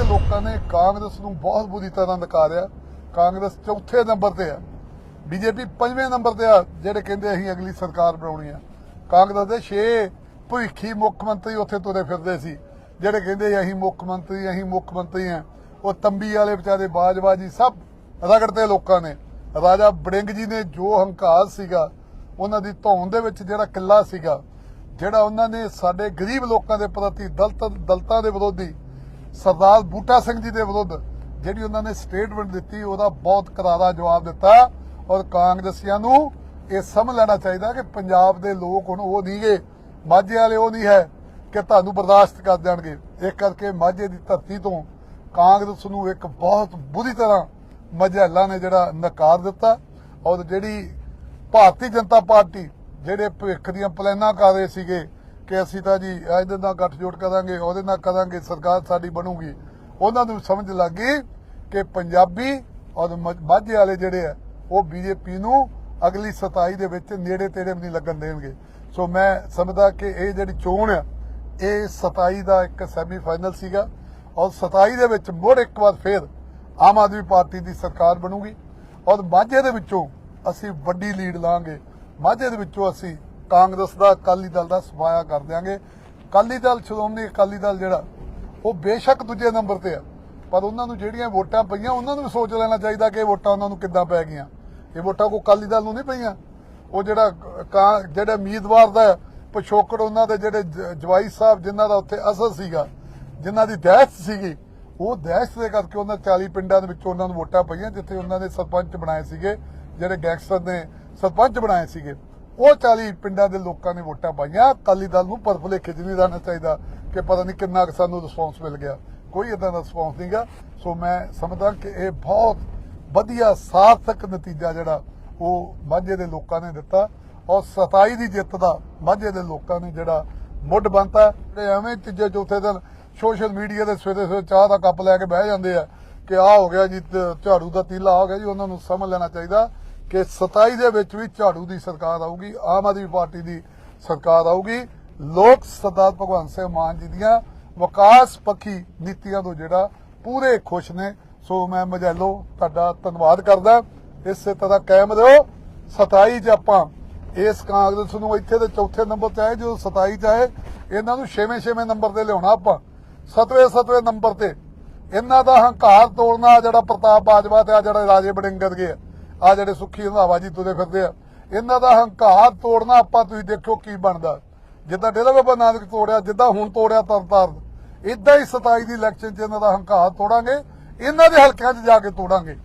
ਦੇ ਲੋਕਾਂ ਨੇ ਕਾਂਗਰਸ ਨੂੰ ਬਹੁਤ ਬੁਰੀ ਤਰ੍ਹਾਂ ਨਕਾਰਿਆ। ਕਾਂਗਰਸ ਚੌਥੇ ਨੰਬਰ ਤੇ ਆ। ਬੀਜੇਪੀ ਪੰਜਵੇਂ ਨੰਬਰ ਤੇ ਆ, ਜਿਹੜੇ ਕਹਿੰਦੇ ਅਸੀਂ ਅਗਲੀ ਸਰਕਾਰ ਬਣਾਉਣੀ ਆ। ਕਾਂਗਰਸ ਦੇ 6 ਭਵਿੱਖੀ ਮੁੱਖ ਮੰਤਰੀ ਉੱਥੇ ਤੁਰੇ ਫਿਰਦੇ ਸੀ। ਜਿਹੜੇ ਕਹਿੰਦੇ ਅਸੀਂ ਮੁੱਖ ਮੰਤਰੀ, ਅਸੀਂ ਮੁੱਖ ਮੰਤਰੀ ਆ। ਉਹ ਤੰਬੀ ਵਾਲੇ ਵਿਚਾਰੇ ਬਾਜਬਾਜੀ ਸਭ ਰਗੜਦੇ ਲੋਕਾਂ ਨੇ। ਰਾਜਾ ਬੜਿੰਗ ਜੀ ਨੇ ਜੋ ਹੰਕਾਰ ਸੀਗਾ, ਉਹਨਾਂ ਦੀ ਧੌਣ ਦੇ ਵਿੱਚ ਜਿਹੜਾ ਕਿੱਲਾ ਸੀਗਾ, ਜਿਹੜਾ ਉਹਨਾਂ ਨੇ ਸਾਡੇ ਗਰੀਬ ਲੋਕਾਂ ਦੇ ਪ੍ਰਤੀ ਦਲਤ, ਦਲਤਾਂ ਦੇ ਵਿਰੋਧੀ ਸਰਦਾਰ ਬੂਟਾ ਸਿੰਘ ਜੀ ਦੇ ਵਿਰੁੱਧ ਜਿਹੜੀ ਉਹਨਾਂ ਨੇ ਸਟੇਟਮੈਂਟ ਦਿੱਤੀ, ਉਹਦਾ ਬਹੁਤ ਕਰਾਰਾ ਜਵਾਬ ਦਿੱਤਾ ਔਰ ਕਾਂਗਰਸੀਆਂ ਨੂੰ ਇਹ ਸਮਝ ਲੈਣਾ ਚਾਹੀਦਾ ਕਿ ਪੰਜਾਬ ਦੇ ਲੋਕ ਹੁਣ ਉਹ ਨਹੀਂਗੇ ਮਾਝੇ ਵਾਲੇ ਉਹ ਨਹੀਂ ਹੈ ਕਿ ਤੁਹਾਨੂੰ ਬਰਦਾਸ਼ਤ ਕਰ ਦੇਣਗੇ। ਇਸ ਕਰਕੇ ਮਾਝੇ ਦੀ ਧਰਤੀ ਤੋਂ ਕਾਂਗਰਸ ਨੂੰ ਇੱਕ ਬਹੁਤ ਬੁਰੀ ਤਰ੍ਹਾਂ ਮਜਹਲਾ ਨੇ ਜਿਹੜਾ ਨਕਾਰ ਦਿੱਤਾ ਔਰ ਜਿਹੜੀ ਭਾਰਤੀ ਜਨਤਾ ਪਾਰਟੀ, ਜਿਹੜੇ ਭਵਿੱਖ ਦੀਆਂ ਪਲਾਨਾਂ ਕਰ ਰਹੇ ਸੀਗੇ ਕਿ ਅਸੀਂ ਤਾਂ ਜੀ ਇਹਦੇ ਨਾਲ ਗੱਠਜੋੜ ਕਰਾਂਗੇ, ਉਹਦੇ ਨਾਲ ਕਰਾਂਗੇ, ਸਰਕਾਰ ਸਾਡੀ ਬਣੂਗੀ। ਉਹਨਾਂ ਨੂੰ ਸਮਝ ਲੱਗ ਗਈ ਕਿ ਪੰਜਾਬੀ ਔਰ ਮਾਝੇ ਵਾਲੇ ਜਿਹੜੇ ਆ, ਉਹ ਬੀਜੇਪੀ ਨੂੰ ਅਗਲੀ 27 ਦੇ ਵਿੱਚ ਨੇੜੇ ਤੇੜੇ ਵੀ ਨਹੀਂ ਲੱਗਣ ਦੇਣਗੇ। ਸੋ ਮੈਂ ਸਮਝਦਾ ਕਿ ਇਹ ਜਿਹੜੀ ਚੋਣ ਆ, ਇਹ 27 ਦਾ ਇੱਕ ਸੈਮੀ ਫਾਈਨਲ ਸੀਗਾ ਔਰ 27 ਦੇ ਵਿੱਚ ਮੁੜ ਇੱਕ ਵਾਰ ਫੇਰ ਆਮ ਆਦਮੀ ਪਾਰਟੀ ਦੀ ਸਰਕਾਰ ਬਣੂਗੀ। ਔਰ ਮਾਝੇ ਦੇ ਵਿੱਚੋਂ ਅਸੀਂ ਵੱਡੀ ਲੀਡ ਲਾਂਗੇ। ਮਾਝੇ ਦੇ ਵਿੱਚੋਂ ਅਸੀਂ ਕਾਂਗਰਸ ਦਾ, ਅਕਾਲੀ ਦਲ ਦਾ ਸਫਾਇਆ ਕਰ ਦਿਆਂਗੇ। ਅਕਾਲੀ ਦਲ ਸ਼੍ਰੋਮਣੀ ਅਕਾਲੀ ਦਲ ਜਿਹੜਾ, ਉਹ ਬੇਸ਼ੱਕ ਦੂਜੇ ਨੰਬਰ ਤੇ ਆ। ਪਰ ਉਹਨਾਂ ਨੂੰ ਜਿਹੜੀਆਂ ਵੋਟਾਂ ਪਈਆਂ, ਉਹਨਾਂ ਨੂੰ ਵੀ ਸੋਚ ਲੈਣਾ ਚਾਹੀਦਾ ਕਿ ਇਹ ਵੋਟਾਂ ਉਹਨਾਂ ਨੂੰ ਕਿੱਦਾਂ ਪੈ ਗਈਆਂ। ਇਹ ਵੋਟਾਂ ਕੋ ਅਕਾਲੀ ਦਲ ਨੂੰ ਨਹੀਂ ਪਈਆਂ। ਉਹ ਜਿਹੜਾ ਕਾਂ- ਜਿਹੜਾ ਉਮੀਦਵਾਰ ਦਾ ਪਿਛੋਕੜ, ਉਹਨਾਂ ਦੇ ਜਿਹੜੇ ਜਵਾਈ ਸਾਹਿਬ, ਜਿਨ੍ਹਾਂ ਦਾ ਉੱਥੇ ਅਸਰ ਸੀਗਾ, ਜਿਨ੍ਹਾਂ ਦੀ ਦਹਿਸ਼ਤ ਸੀਗੀ, ਉਹ ਦਹਿਸ਼ਤ ਦੇ ਕਰਕੇ ਉਹਨਾਂ 40 ਪਿੰਡਾਂ ਦੇ ਵਿੱਚ ਉਹਨਾਂ ਨੂੰ ਵੋਟਾਂ ਪਈਆਂ, ਜਿੱਥੇ ਉਹਨਾਂ ਨੇ ਸਰਪੰਚ ਬਣਾਏ ਸੀਗੇ, ਜਿਹੜੇ ਗੈਂਗਸਟਰ ਨੇ ਸਰਪੰਚ ਬਣਾਏ ਸੀਗੇ। ਉਹ 40 ਪਿੰਡਾਂ ਦੇ ਲੋਕਾਂ ਨੇ ਵੋਟਾਂ ਪਾਈਆਂ। ਅਕਾਲੀ ਦਲ ਨੂੰ ਪਰਫਲੇ ਖਿੱਚ ਨਹੀਂ ਰਹਿਣਾ ਚਾਹੀਦਾ ਕਿ ਪਤਾ ਨਹੀਂ ਕਿੰਨਾ ਕੁ ਸਾਨੂੰ ਰਿਸਪੌਂਸ ਮਿਲ ਗਿਆ। ਕੋਈ ਇਦਾਂ ਦਾ ਰਿਸਪੌਂਸ ਨਹੀਂਗਾ ਸੋ ਮੈਂ ਸਮਝਦਾ ਕਿ ਇਹ ਬਹੁਤ ਵਧੀਆ, ਸਾਰਥਕ ਨਤੀਜਾ ਜਿਹੜਾ ਉਹ ਮਾਝੇ ਦੇ ਲੋਕਾਂ ਨੇ ਦਿੱਤਾ ਔਰ 27 ਦੀ ਜਿੱਤ ਦਾ ਮਾਝੇ ਦੇ ਲੋਕਾਂ ਨੇ ਜਿਹੜਾ ਮੁੱਢ ਬੰਨਤਾ ਤੇ ਐਵੇਂ ਤੀਜੇ ਚੌਥੇ ਦਿਨ ਸੋਸ਼ਲ ਮੀਡੀਆ ਦੇ ਸਵੇਰੇ ਸਵੇਰੇ ਚਾਹ ਦਾ ਕੱਪ ਲੈ ਕੇ ਬਹਿ ਜਾਂਦੇ ਆ ਕਿ ਆਹ ਹੋ ਗਿਆ ਜੀ, ਝਾੜੂ ਦਾ ਤੀਲਾ ਆ ਗਿਆ ਜੀ, ਉਹਨਾਂ ਨੂੰ ਸਮਝ ਲੈਣਾ ਚਾਹੀਦਾ। ਕਿ 27 ਦੇ ਵਿੱਚ ਵੀ ਝਾੜੂ ਦੀ ਸਰਕਾਰ ਆਊਗੀ, ਆਮ ਆਦਮੀ ਪਾਰਟੀ ਦੀ ਸਰਕਾਰ ਆਊਗੀ। ਲੋਕ ਸਰਦਾਰ ਭਗਵੰਤ ਸਿੰਘ ਮਾਨ ਜੀ ਦੀਆਂ ਵਿਕਾਸ ਪੱਖੀ ਨੀਤੀਆਂ ਤੋਂ ਜਿਹੜਾ ਪੂਰੇ ਖੁਸ਼ ਨੇ। ਸੋ ਮੈਂ ਮਜੈਲੋ ਤੁਹਾਡਾ ਧੰਨਵਾਦ ਕਰਦਾ। ਇਸੇ ਤਰ੍ਹਾਂ ਕਾਇਮ ਰਹੋ। 27 ਚ ਆਪਾਂ ਇਸ ਕਾਂਗਰਸ ਨੂੰ ਇੱਥੇ ਦੇ ਚੌਥੇ ਨੰਬਰ ਤੇ ਆਏ, ਜਦੋਂ 27 ਚ ਆਏ, ਇਹਨਾਂ ਨੂੰ ਛੇਵੇਂ ਛੇਵੇਂ ਨੰਬਰ ਤੇ ਲਿਆਉਣਾ ਆਪਾਂ। ਸਤਵੇਂ ਸਤਵੇਂ ਨੰਬਰ ਤੇ ਇਹਨਾਂ ਦਾ ਹੰਕਾਰ ਤੋੜਨਾ ਜਿਹੜਾ ਪ੍ਰਤਾਪ ਬਾਜਵਾ ਤੇ ਆ ਜਿਹੜੇ ਰਾਜੇ ਬੜਿੰਗਰ ਗਏ ਆ ਜਿਹੜੇ ਸੁੱਖੀ ਹੰਦਾਵਾ ਜੀ ਤੁਰੇ ਫਿਰਦੇ ਆ, ਇਹਨਾਂ ਦਾ ਹੰਕਾਰ ਤੋੜਨਾ ਆਪਾਂ ਤੁਸੀਂ ਦੇਖੋ ਕੀ ਬਣਦਾ। ਜਿੱਦਾਂ ਡੇਰਾ ਬਾਬਾ ਨਾਨਕ ਤੋੜਿਆ, ਜਿੱਦਾਂ ਹੁਣ ਤੋੜਿਆ ਤਰਤਾਰਨ ਇਦਾਂ ਹੀ 27 ਦੀ ਇਲੈਕਸ਼ਨ 'ਚ ਇਹਨਾਂ ਦਾ ਹੰਕਾਰ ਤੋੜਾਂਗੇ, ਇਹਨਾਂ ਦੇ ਹਲਕਿਆਂ 'ਚ ਜਾ ਕੇ ਤੋੜਾਂਗੇ।